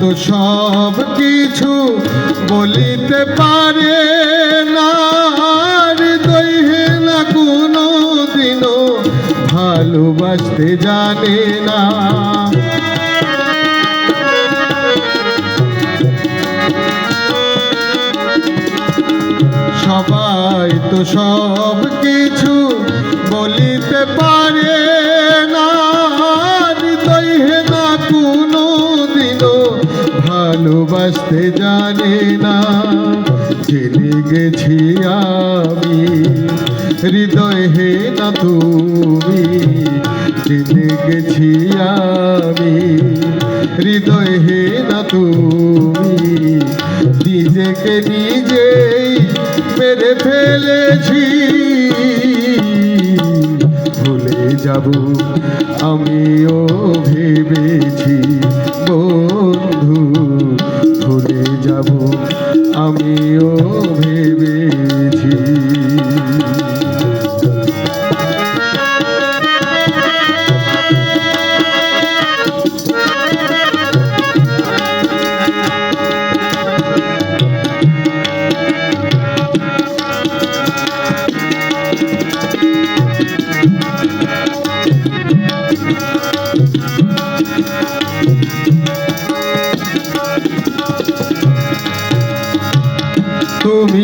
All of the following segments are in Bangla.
তো সব কিছু বলিতে পারে না। না কোনো দিনও ভালোবাসতে জানে না। সবাই তো সব কিছু বলিতে পারে ভালোবাসতে জানে না। জেনে গেছি আমি। হৃদয় হে না তুমি। জেনে গেছি আমি। হৃদয় হে না তুমি। নিজেকে নিজেই মেরে ফেলেছি। ভুলে যাব, আমিও ভেবেছি। ভুলে যাব আমিও ভেবেছি।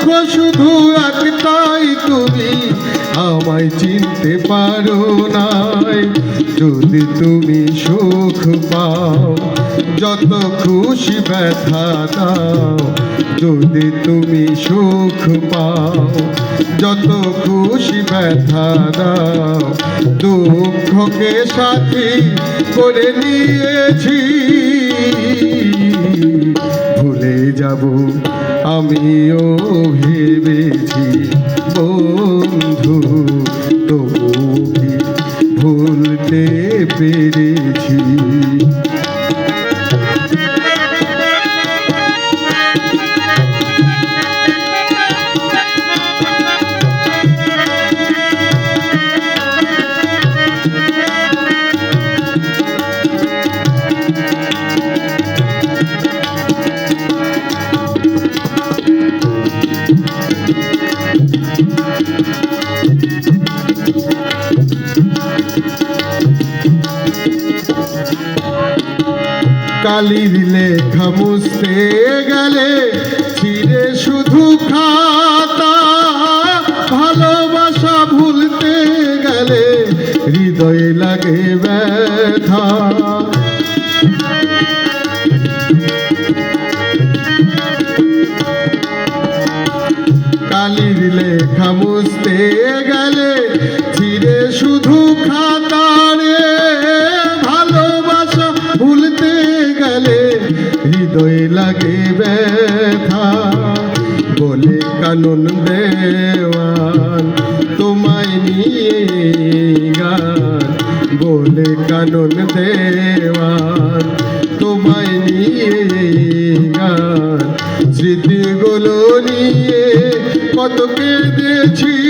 দুঃখ শুধু একটাই তুমি, আমায় চিনতে পারো নাই। যদি তুমি সুখ পাও, যত খুশি ব্যথা দাও। যদি তুমি সুখ পাও, যত খুশি ব্যথা দাও। দুঃখকে সাথী করে নিয়েছি। ভুলে যাব আমিও ভেবেছি বন্ধু তবু ভুলতে পেরেছি। কালির লেখা মুছতে গেলে ছিঁড়ে শুধু খাতা। ভালোবাসা ভুলতে গেলে হৃদয়ে লাগে ব্যথা। কালির লেখা মুছতে গেলে ছিঁড়ে শুধু খাতারে ভালোবাসা ভুলতে গেলে হৃদয়ে লাগে ব্যথা। বলে কানন দেওয়ান, তোমায় নিয়ে গান। বলে কানন দেওয়ান, তোমায় নিয়ে গান। স্মৃতিগুলো নিয়ে কত কেঁদেছি